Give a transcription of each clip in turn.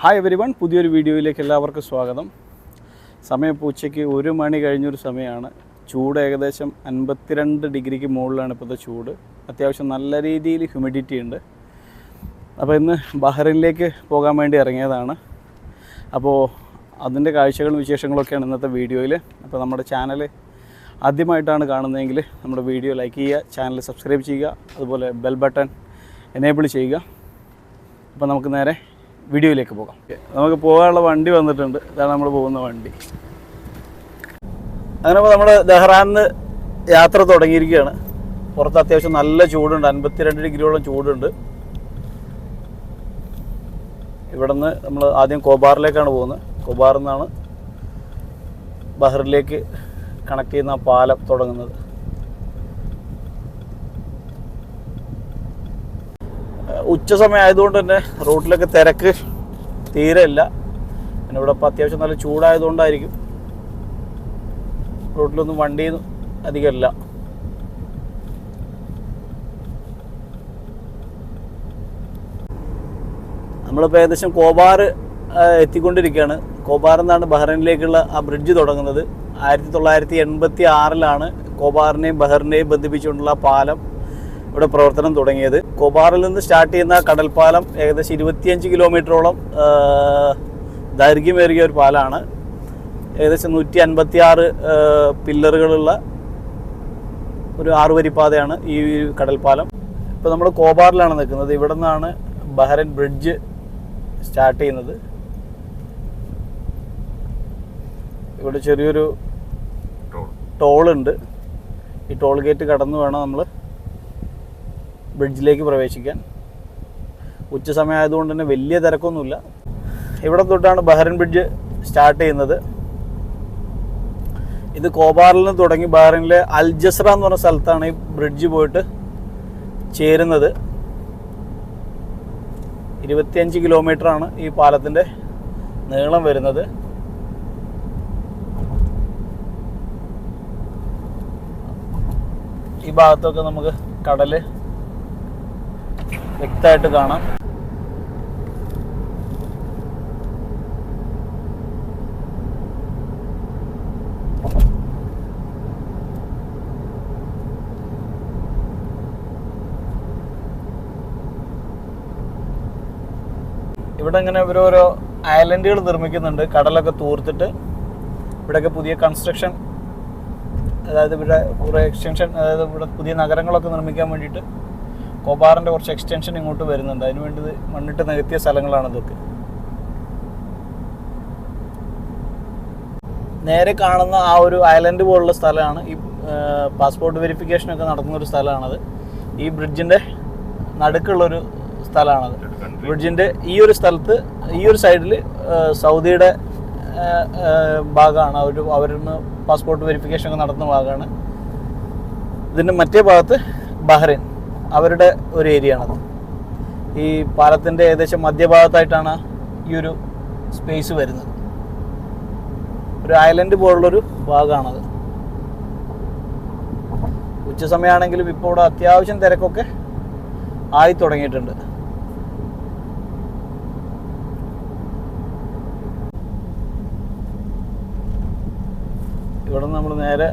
Hi every one പുതിയൊരു വീഡിയോയിലേക്ക് എല്ലാവർക്കും സ്വാഗതം. സമയം ഇപ്പോൾ ഉച്ചയ്ക്ക് ഒരു മണി കഴിഞ്ഞൊരു സമയമാണ്. ചൂട് ഏകദേശം അൻപത്തിരണ്ട് ഡിഗ്രിക്ക് മുകളിലാണ് ഇപ്പോഴത്തെ ചൂട്. അത്യാവശ്യം നല്ല രീതിയിൽ ഹ്യൂമിഡിറ്റി ഉണ്ട്. അപ്പോൾ ഇന്ന് ബഹ്റിനിലേക്ക് പോകാൻ വേണ്ടി ഇറങ്ങിയതാണ്. അപ്പോൾ അതിന്റെ കാഴ്ചകളും വിശേഷങ്ങളൊക്കെയാണ് ഇന്നത്തെ വീഡിയോയിൽ. അപ്പോൾ നമ്മുടെ ചാനൽ ആദ്യമായിട്ടാണ് കാണുന്നതെങ്കിൽ നമ്മുടെ വീഡിയോ ലൈക്ക് ചെയ്യുക ചാനൽ സബ്സ്ക്രൈബ് ചെയ്യുക അതുപോലെ ബെൽ ബട്ടൺ എനേബിൾ ചെയ്യുക. അപ്പോൾ നമുക്ക് നേരെ വീഡിയോയിലേക്ക് പോകാം. നമുക്ക് പോകാനുള്ള വണ്ടി വന്നിട്ടുണ്ട്. ഇതാണ് നമ്മൾ പോകുന്ന വണ്ടി. അങ്ങനെ നമ്മൾ ദഹ്റാനിന്ന് യാത്ര തുടങ്ങിയിരിക്കുകയാണ്. പുറത്ത് അത്യാവശ്യം നല്ല ചൂടുണ്ട്. അൻപത്തിരണ്ട് ഡിഗ്രിയോളം ചൂടുണ്ട്. ഇവിടുന്ന് നമ്മൾ ആദ്യം കോബാറിലേക്കാണ് പോകുന്നത്. കോബാറിൽ നിന്നാണ് ബഹ്റിലേക്ക് കണക്ട് ചെയ്യുന്ന പാലം തുടങ്ങുന്നത്. ഉച്ച സമയം ആയതുകൊണ്ട് തന്നെ റോട്ടിലൊക്കെ തിരക്ക് തീരെ ഇല്ല പിന്നെ ഇവിടെ ഇപ്പോൾ അത്യാവശ്യം നല്ല ചൂടായതുകൊണ്ടായിരിക്കും. റോട്ടിലൊന്നും വണ്ടി അധികമില്ല. നമ്മളിപ്പോൾ ഏകദേശം കോബാർ എത്തിക്കൊണ്ടിരിക്കുകയാണ്. കോബാർ എന്നാണ് ബഹ്റൈനിലേക്കുള്ള ആ ബ്രിഡ്ജ് തുടങ്ങുന്നത്. ആയിരത്തി തൊള്ളായിരത്തി എൺപത്തി ആറിലാണ് കോബാറിനെയും ബഹ്റിനെയും ബന്ധിപ്പിച്ചുകൊണ്ടുള്ള പാലം ഇവിടെ പ്രവർത്തനം തുടങ്ങിയത്. കോബാറിൽ നിന്ന് സ്റ്റാർട്ട് ചെയ്യുന്ന കടൽപ്പാലം ഏകദേശം ഇരുപത്തിയഞ്ച് കിലോമീറ്ററോളം ദൈർഘ്യമേറിയ ഒരു പാലമാണ് ഏകദേശം നൂറ്റി അൻപത്തി ആറ് പില്ലറുകളുള്ള ഒരു ആറുവരി പാതയാണ് ഈ കടൽപ്പാലം. ഇപ്പോൾ നമ്മൾ കോബാറിലാണ് നിൽക്കുന്നത്. ഇവിടെ നിന്നാണ് ബഹ്റൻ ബ്രിഡ്ജ് സ്റ്റാർട്ട് ചെയ്യുന്നത്. ഇവിടെ ചെറിയൊരു ടോളുണ്ട്. ഈ ടോൾ ഗേറ്റ് കടന്നു വേണം നമ്മൾ ബ്രിഡ്ജിലേക്ക് പ്രവേശിക്കാൻ. ഉച്ച സമയമായതുകൊണ്ട് തന്നെ വലിയ തിരക്കൊന്നുമില്ല. ഇവിടെ തൊട്ടാണ് ബഹ്റൻ ബ്രിഡ്ജ് സ്റ്റാർട്ട് ചെയ്യുന്നത്. ഇത് കോബാറിൽ നിന്ന് തുടങ്ങി ബഹ്റൈനിലെ അൽജസ്ര എന്ന് പറഞ്ഞ സ്ഥലത്താണ് ഈ ബ്രിഡ്ജ് പോയിട്ട് ചേരുന്നത്. ഇരുപത്തിയഞ്ച് കിലോമീറ്റർ ആണ് ഈ പാലത്തിന്റെ നീളം വരുന്നത്. ഈ ഭാഗത്തൊക്കെ നമുക്ക് കടൽ വ്യക്തമായിട്ട് കാണാം. ഇവിടെ ഇങ്ങനെ ഓരോരോ ഐലൻഡുകൾ നിർമ്മിക്കുന്നുണ്ട്. കടലൊക്കെ തൂർത്തിട്ട് ഇവിടെയൊക്കെ പുതിയ കൺസ്ട്രക്ഷൻ അതായത് ഇവിടെ കുറേ എക്സ്റ്റൻഷൻ അതായത് ഇവിടെ പുതിയ നഗരങ്ങളൊക്കെ നിർമ്മിക്കാൻ വേണ്ടിയിട്ട് കോബാറിന്റെ കുറച്ച് എക്സ്റ്റൻഷൻ ഇങ്ങോട്ട് വരുന്നുണ്ട്. അതിന് വേണ്ടി മണ്ണിട്ട് നികത്തിയ സ്ഥലങ്ങളാണ് ഇതൊക്കെ. നേരെ കാണുന്ന ആ ഒരു ഐലൻഡ് പോലുള്ള സ്ഥലമാണ്. ഈ പാസ്പോർട്ട് വെരിഫിക്കേഷൻ ഒക്കെ നടത്തുന്ന ഒരു സ്ഥലമാണത്. ഈ ബ്രിഡ്ജിന്റെ നടുക്കുള്ളൊരു സ്ഥലമാണത്. ബ്രിഡ്ജിന്റെ ഈ ഒരു സ്ഥലത്ത് ഈ ഒരു സൈഡിൽ സൗദിയുടെ ഭാഗമാണ്. അവർ അവരിന്ന് പാസ്പോർട്ട് വെരിഫിക്കേഷൻ ഒക്കെ നടത്തുന്ന ഭാഗമാണ്. ഇതിന്റെ മറ്റേ ഭാഗത്ത് ബഹ്റൈൻ. അവരുടെ ഒരു ഏരിയ ആണത് ഈ പാലത്തിന്റെ ഏകദേശം മധ്യഭാഗത്തായിട്ടാണ് ഈ ഒരു സ്പേസ് വരുന്നത്. ഒരു ഐലൻഡ് പോലുള്ളൊരു ഭാഗമാണത് ഉച്ച സമയമാണെങ്കിലും ഇപ്പോൾ ഇവിടെ അത്യാവശ്യം തിരക്കൊക്കെ ആയി തുടങ്ങിയിട്ടുണ്ട്. ഇവിടെ നമ്മൾ നേരെ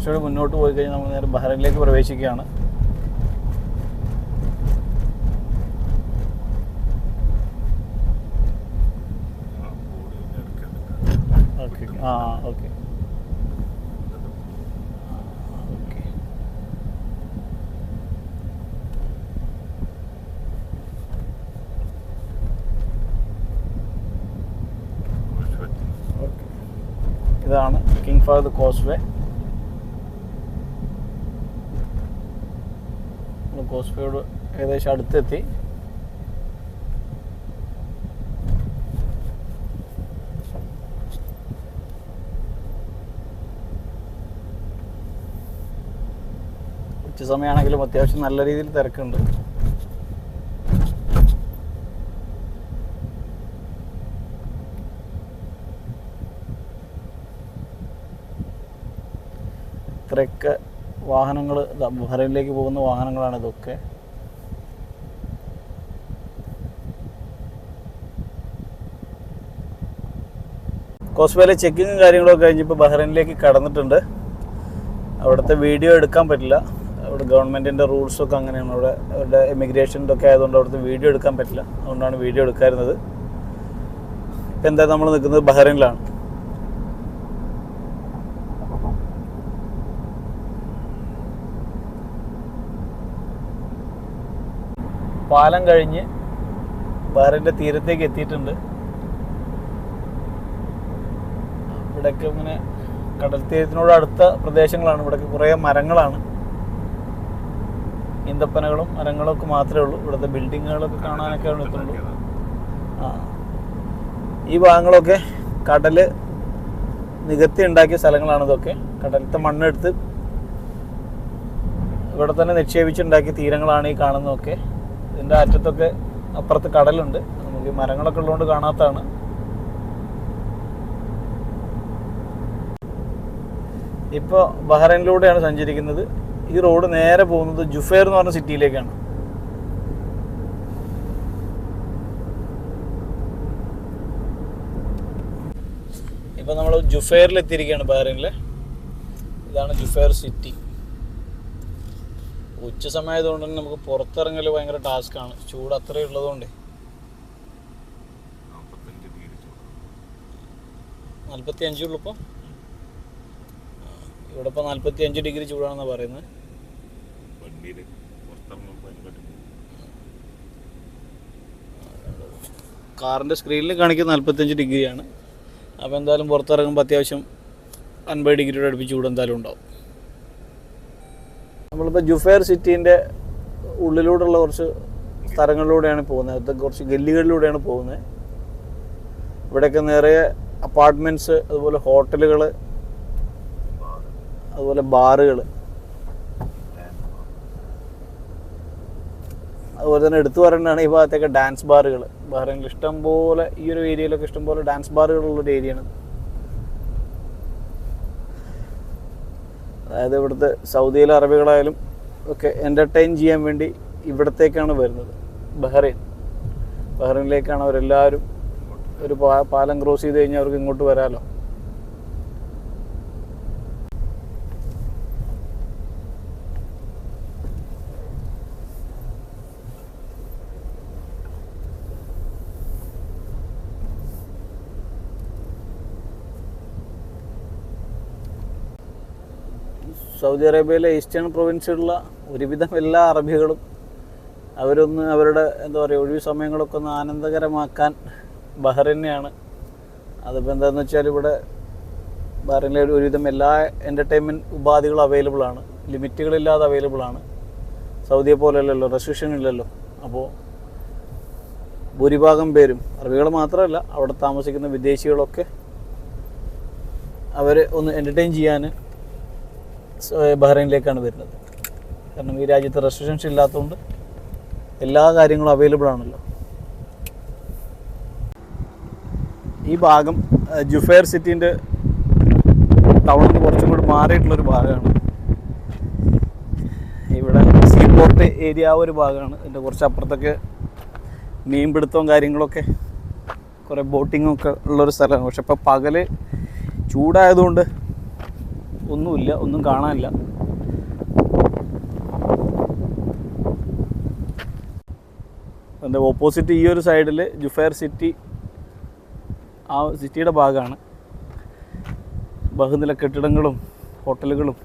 കുറച്ചുകൂടി മുന്നോട്ട് പോയി കഴിഞ്ഞാൽ നമ്മൾ നേരെ ബഹ്റൈനിലേക്ക് പ്രവേശിക്കുകയാണ്. ഓക്കെ ആ ഓക്കെ. ഇതാണ് കിങ് ഫഹദ് കോസ്വേ കോസ്വേയോട് ഏകദേശം അടുത്തെത്തി. ഉച്ച സമയമാണെങ്കിലും അത്യാവശ്യം നല്ല രീതിയിൽ തിരക്കുണ്ട്. ഇത്രയൊക്കെ വാഹനങ്ങൾ ബഹ്റൈനിലേക്ക് പോകുന്ന വാഹനങ്ങളാണ് ഇതൊക്കെ. കോസ്വേലെ ചെക്കിങ്ങും കാര്യങ്ങളൊക്കെ കഴിഞ്ഞിപ്പോൾ ബഹ്റൈനിലേക്ക് കടന്നിട്ടുണ്ട്. അവിടുത്തെ വീഡിയോ എടുക്കാൻ പറ്റില്ല. അവിടെ ഗവൺമെന്റിന്റെ റൂൾസൊക്കെ അങ്ങനെയാണ്. അവിടെ അവരുടെ എമിഗ്രേഷന്റെ ഒക്കെ ആയതുകൊണ്ട് അവിടുത്തെ വീഡിയോ എടുക്കാൻ പറ്റില്ല. അതുകൊണ്ടാണ് വീഡിയോ എടുക്കാറുന്നത് ഇപ്പം എന്തായാലും നമ്മൾ നിൽക്കുന്നത് ബഹ്റൈനിലാണ്. പാലം കഴിഞ്ഞ് ബഹറിന്റെ തീരത്തേക്ക് എത്തിയിട്ടുണ്ട്. ഇവിടെയൊക്കെ ഇങ്ങനെ കടൽ തീരത്തിനോട് അടുത്ത പ്രദേശങ്ങളാണ്. ഇവിടെ കുറേ മരങ്ങളാണ്. ഈന്തപ്പനകളും മരങ്ങളും ഒക്കെ മാത്രമേ ഉള്ളൂ. ഇവിടുത്തെ ബിൽഡിങ്ങുകളൊക്കെ കാണാനൊക്കെ എത്തുള്ളൂ ആ. ഈ ഭാഗങ്ങളൊക്കെ കടൽ നികത്തി ഉണ്ടാക്കിയ സ്ഥലങ്ങളാണ് ഇതൊക്കെ. കടലത്തെ മണ്ണെടുത്ത് ഇവിടെ തന്നെ നിക്ഷേപിച്ചുണ്ടാക്കിയ തീരങ്ങളാണ് ഈ കാണുന്നതൊക്കെ. ഇതിന്റെ അറ്റത്തൊക്കെ അപ്പുറത്ത് കടലുണ്ട്. നമുക്ക് മരങ്ങളൊക്കെ ഉള്ളതുകൊണ്ട് കാണാത്തതാണ്. ഇപ്പോൾ ബഹ്റൈനിലൂടെയാണ് സഞ്ചരിക്കുന്നത്. ഈ റോഡ് നേരെ പോകുന്നത് ജുഫേർ എന്ന് പറഞ്ഞ സിറ്റിയിലേക്കാണ്. ഇപ്പം നമ്മൾ ജുഫേറിൽ എത്തിയിരിക്കുകയാണ് ബഹ്റൈനിലെ. ഇതാണ് ജുഫേർ സിറ്റി. ഉച്ച സമയമായതുകൊണ്ട് തന്നെ നമുക്ക് പുറത്തിറങ്ങൽ ഭയങ്കര ടാസ്ക്കാണ് ചൂട് അത്രയും ഉള്ളതുകൊണ്ട്. നാൽപ്പത്തി അഞ്ചേ ഉള്ളു ഇപ്പോൾ ഇവിടെ ഇപ്പോൾ നാൽപ്പത്തി അഞ്ച് ഡിഗ്രി ചൂടാണെന്നാണ് പറയുന്നത് കാറിന്റെ സ്ക്രീനിൽ കാണിക്കുന്നത് നാൽപ്പത്തഞ്ച് ഡിഗ്രിയാണ് അപ്പോൾ എന്തായാലും പുറത്തിറങ്ങുമ്പോൾ അത്യാവശ്യം അൻപത് ഡിഗ്രിയുടെ അടുപ്പിച്ച് ചൂട് എന്തായാലും ഉണ്ടാവും. നമ്മളിപ്പോൾ ജുഫേർ സിറ്റീന്റെ ഉള്ളിലൂടെയുള്ള കുറച്ച് സ്ഥലങ്ങളിലൂടെയാണ് പോകുന്നത്. കുറച്ച് ഗല്ലികളിലൂടെയാണ് പോകുന്നത്. ഇവിടെയൊക്കെ നിറയെ അപ്പാർട്ട്മെന്റ്സ് അതുപോലെ ഹോട്ടലുകൾ അതുപോലെ ബാറുകൾ അതുപോലെ തന്നെ എടുത്തു പറയേണ്ടതാണ് ഈ ഭാഗത്തൊക്കെ ഡാൻസ് ബാറുകൾ ബഹ്റൈനിൽ ഇഷ്ടംപോലെ ഈ ഒരു ഏരിയയിലൊക്കെ ഇഷ്ടംപോലെ ഡാൻസ് ബാറുകളുള്ളൊരു ഏരിയയാണ് അതായത് ഇവിടുത്തെ സൗദിയിലെ അറബികളായാലും ഒക്കെ എന്റർടൈൻ ചെയ്യാൻ വേണ്ടി ഇവിടത്തേക്കാണ് വരുന്നത്. ബഹ്റൈൻ. ബഹ്റൈനിലേക്കാണ് അവരെല്ലാവരും ഒരു പാലം ക്രോസ് ചെയ്ത് കഴിഞ്ഞാൽ അവർക്ക് ഇങ്ങോട്ട് വരാമല്ലോ സൗദി അറേബ്യയിലെ ഈസ്റ്റേൺ പ്രൊവിൻസിലുള്ള ഒരുവിധം എല്ലാ അറബികളും അവരൊന്ന് അവരുടെ എന്താ പറയുക ഒഴിവ് സമയങ്ങളൊക്കെ ഒന്ന് ആനന്ദകരമാക്കാൻ ബഹ്റിനെയാണ്. അതിപ്പോൾ എന്താണെന്ന് വെച്ചാൽ ഇവിടെ ബഹ്റിനിലെ ഒരുവിധം എല്ലാ എന്റർടൈൻമെന്റ് ഉപാധികളും അവൈലബിൾ ആണ്. ലിമിറ്റുകളില്ലാതെ അവൈലബിൾ ആണ്. സൗദിയെ പോലെയല്ലല്ലോ റെസ്ട്രിക്ഷൻ ഇല്ലല്ലോ. അപ്പോൾ ഭൂരിഭാഗം പേരും അറബികൾ മാത്രമല്ല അവിടെ താമസിക്കുന്ന വിദേശികളൊക്കെ അവരെ ഒന്ന് എന്റർടൈൻ ചെയ്യാൻ ബഹ്റൈനിലേക്കാണ് വരുന്നത്. കാരണം ഈ രാജ്യത്ത് റെസ്ട്രിക്ഷൻസ് ഇല്ലാത്തതുകൊണ്ട് എല്ലാ കാര്യങ്ങളും അവൈലബിൾ ആണല്ലോ. ഈ ഭാഗം ജുഫയർ സിറ്റീന്റെ ടൗണിൽ നിന്ന് കുറച്ചും കൂടി മാറിയിട്ടുള്ളൊരു ഭാഗമാണ്. ഇവിടെ സീ പോർട്ട് ഏരിയ ഒരു ഭാഗമാണ്. ഇതിന്റെ കുറച്ച് അപ്പുറത്തൊക്കെ മീൻപിടുത്തവും കാര്യങ്ങളൊക്കെ കുറേ ബോട്ടിങ്ങും ഒക്കെ ഉള്ളൊരു സ്ഥലമാണ്. പക്ഷെ ഇപ്പോൾ പകൽ ചൂടായതുകൊണ്ട് ഒന്നുമില്ല ഒന്നും കാണാനില്ല. എന്റെ ഓപ്പോസിറ്റ് ഈ ഒരു സൈഡിൽ ജുഫേർ സിറ്റി ആ സിറ്റിയുടെ ഭാഗമാണ്. ബഹുനില കെട്ടിടങ്ങളും ഹോട്ടലുകളും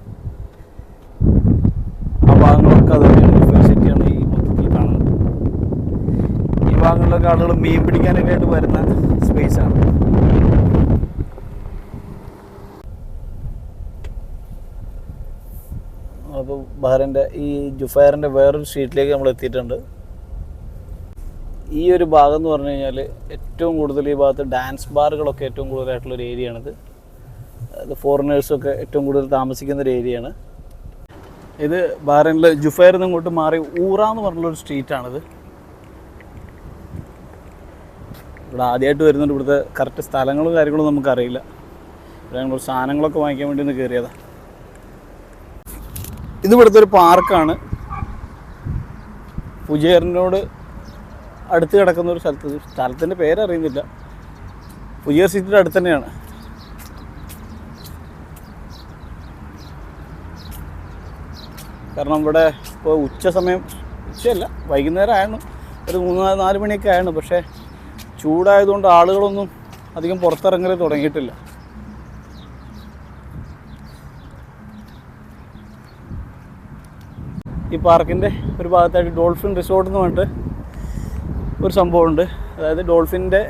ആ ഭാഗങ്ങളൊക്കെ അത് തന്നെയാണ്. സിറ്റിയാണ് ഈ മൊത്തത്തിൽ കാണുന്നത്. ഈ ഭാഗങ്ങളിലൊക്കെ ആളുകൾ മീൻ പിടിക്കാനൊക്കെ ആയിട്ട് വരുന്ന സ്പേസാണ് അപ്പോൾ ബഹ്റിന്റെ ഈ ജുഫയറിന്റെ വേറൊരു സ്ട്രീറ്റിലേക്ക് നമ്മൾ എത്തിയിട്ടുണ്ട്. ഈ ഒരു ഭാഗം എന്ന് പറഞ്ഞു കഴിഞ്ഞാൽ ഏറ്റവും കൂടുതൽ ഈ ഭാഗത്ത് ഡാൻസ് ബാറുകളൊക്കെ ഏറ്റവും കൂടുതലായിട്ടുള്ളൊരു ഏരിയയാണിത് അത് ഫോറിനേഴ്സൊക്കെ ഏറ്റവും കൂടുതൽ താമസിക്കുന്ന ഒരു ഏരിയയാണ് ഇത് ബഹ്റൈനിൽ നിന്ന് ഇങ്ങോട്ട് മാറി ഊറ എന്ന് പറഞ്ഞുള്ളൊരു സ്ട്രീറ്റാണിത് ഇവിടെ ആദ്യമായിട്ട് വരുന്നുണ്ട് ഇവിടുത്തെ കറക്റ്റ് സ്ഥലങ്ങളും കാര്യങ്ങളും നമുക്കറിയില്ല. ഇവിടെ ഞങ്ങൾ സാധനങ്ങളൊക്കെ വാങ്ങിക്കാൻ വേണ്ടി ഒന്ന് കയറിയതാണ് ഇതിവിടുത്തെ ഒരു പാർക്കാണ്. പുജേറിനോട് അടുത്ത് കിടക്കുന്ന ഒരു സ്ഥലത്ത് സ്ഥലത്തിന്റെ പേരറിയുന്നില്ല പുജേർ സിറ്റിയുടെ അടുത്ത് തന്നെയാണ്. കാരണം ഇവിടെ ഇപ്പോൾ ഉച്ച സമയം ഉച്ചയല്ല വൈകുന്നേരം ആയിരുന്നു. ഒരു മൂന്ന് നാല് മണിയൊക്കെ ആയിരുന്നു. പക്ഷേ ചൂടായതുകൊണ്ട് ആളുകളൊന്നും അധികം പുറത്തിറങ്ങൽ തുടങ്ങിയിട്ടില്ല. ഈ പാർക്കിന്റെ ഒരു ഭാഗത്തായിട്ട് ഡോൾഫിൻ റിസോർട്ട് എന്ന് പറഞ്ഞിട്ട് ഒരു സംഭവമുണ്ട്. അതായത് ഡോൾഫിന്റെ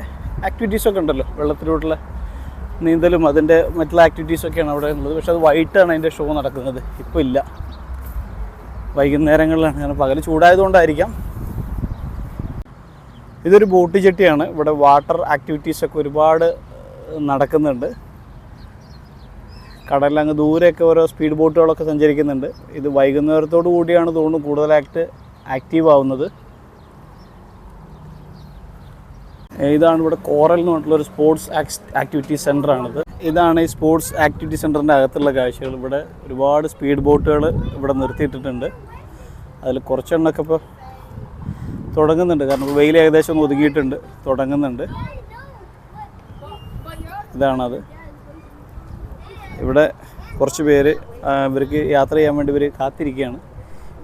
ആക്ടിവിറ്റീസൊക്കെ ഉണ്ടല്ലോ വെള്ളത്തിലോട്ടുള്ള നീന്തലും അതിന്റെ മറ്റുള്ള ആക്ടിവിറ്റീസൊക്കെയാണ് അവിടെ ഉള്ളത്. പക്ഷെ അത് വൈകിട്ടാണ് അതിന്റെ ഷോ നടക്കുന്നത്. ഇപ്പോൾ ഇല്ല. വൈകുന്നേരങ്ങളിലാണ്. കാരണം പകൽ ചൂടായതുകൊണ്ടായിരിക്കാം. ഇതൊരു ബോട്ട് ചെട്ടിയാണ് ഇവിടെ വാട്ടർ ആക്ടിവിറ്റീസൊക്കെ ഒരുപാട് നടക്കുന്നുണ്ട്. കടലിലങ്ങ് ദൂരെയൊക്കെ ഓരോ സ്പീഡ് ബോട്ടുകളൊക്കെ സഞ്ചരിക്കുന്നുണ്ട്. ഇത് വൈകുന്നേരത്തോടു കൂടിയാണ് തോന്നുന്നു കൂടുതലായിട്ട് ആക്റ്റീവ് ആവുന്നത്. ഇതാണ് ഇവിടെ കോറൽ എന്ന് പറഞ്ഞിട്ടുള്ള ഒരു സ്പോർട്സ് ആക്ടിവിറ്റി സെന്റർ ആണിത്. ഇതാണ് ഈ സ്പോർട്സ് ആക്ടിവിറ്റി സെന്ററിന്റെ അകത്തുള്ള കാഴ്ചകൾ. ഇവിടെ ഒരുപാട് സ്പീഡ് ബോട്ടുകൾ ഇവിടെ നിർത്തിയിട്ടിട്ടുണ്ട്. അതിൽ കുറച്ചെണ്ണമൊക്കെ ഇപ്പോൾ തുടങ്ങുന്നുണ്ട്. കാരണം വെയിൽ ഏകദേശം ഒതുങ്ങിയിട്ടുണ്ട്. തുടങ്ങുന്നുണ്ട്. ഇതാണത്. ഇവിടെ കുറച്ച് പേര് ഇവർക്ക് യാത്ര ചെയ്യാൻ വേണ്ടി ഇവർ കാത്തിരിക്കുകയാണ്.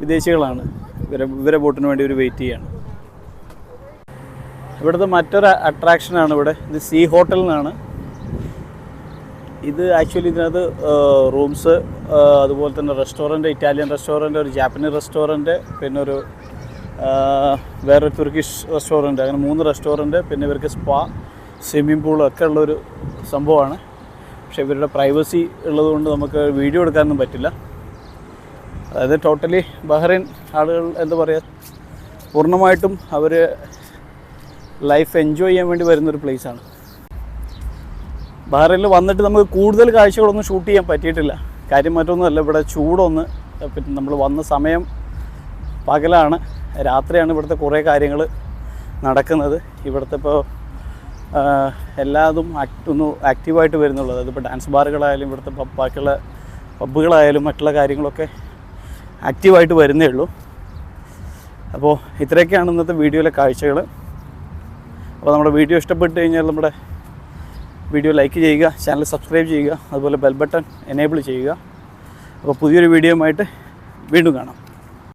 വിദേശികളാണ്. ഇവരെ ഇവരെ ബോട്ടിന് വേണ്ടി ഇവർ വെയിറ്റ് ചെയ്യുകയാണ്. ഇവിടുത്തെ മറ്റൊരു അട്രാക്ഷനാണ് ഇവിടെ. ഇത് സീ ഹോട്ടൽ എന്നാണ്. ഇത് ആക്ച്വലി ഇതിനകത്ത് റൂംസ് അതുപോലെ തന്നെ റെസ്റ്റോറന്റ് ഇറ്റാലിയൻ റെസ്റ്റോറന്റ് ഒരു ജാപ്പനീസ് റെസ്റ്റോറന്റ് പിന്നെ ഒരു വേറെ തുർക്കിഷ് റെസ്റ്റോറന്റ് അങ്ങനെ മൂന്ന് റെസ്റ്റോറന്റ് പിന്നെ ഇവർക്ക് സ്പാ സ്വിമ്മിംഗ് പൂൾ ഒക്കെ ഉള്ളൊരു സംഭവമാണ്. പക്ഷേ ഇവരുടെ പ്രൈവസി ഉള്ളതുകൊണ്ട് നമുക്ക് വീഡിയോ എടുക്കാനൊന്നും പറ്റില്ല. അതായത് ടോട്ടലി ബഹ്റൈൻ ആളുകൾ എന്താ പറയുക പൂർണമായിട്ടും അവർ ലൈഫ് എൻജോയ് ചെയ്യാൻ വേണ്ടി വരുന്നൊരു പ്ലേസാണ്. ബഹ്റൈനിൽ വന്നിട്ട് നമുക്ക് കൂടുതൽ കാഴ്ചകളൊന്നും ഷൂട്ട് ചെയ്യാൻ പറ്റിയിട്ടില്ല. കാര്യം മറ്റൊന്നുമല്ല ഇവിടെ ചൂടൊന്ന് പിന്നെ നമ്മൾ വന്ന സമയം പകലാണ്. രാത്രിയാണ് ഇവിടുത്തെ കുറേ കാര്യങ്ങൾ നടക്കുന്നത്. ഇവിടുത്തെ ഇപ്പോൾ എല്ലാതും ആക്ട് ഒന്ന് ആക്റ്റീവായിട്ട് വരുന്നുള്ളത് അതിപ്പോൾ ഡാൻസ് ബാറുകളായാലും ഇവിടുത്തെ ബാക്കിയുള്ള പബ്ബുകളായാലും മറ്റുള്ള കാര്യങ്ങളൊക്കെ ആക്റ്റീവായിട്ട് വരുന്നേ ഉള്ളൂ. അപ്പോൾ ഇത്രയൊക്കെയാണ് ഇന്നത്തെ വീഡിയോയിലെ കാഴ്ചകൾ അപ്പോൾ നമ്മുടെ വീഡിയോ ഇഷ്ടപ്പെട്ട് കഴിഞ്ഞാൽ നമ്മുടെ വീഡിയോ ലൈക്ക് ചെയ്യുക ചാനൽ സബ്സ്ക്രൈബ് ചെയ്യുക അതുപോലെ ബെൽ ബട്ടൺ എനേബിൾ ചെയ്യുക. അപ്പോൾ പുതിയൊരു വീഡിയോയുമായിട്ട് വീണ്ടും കാണാം.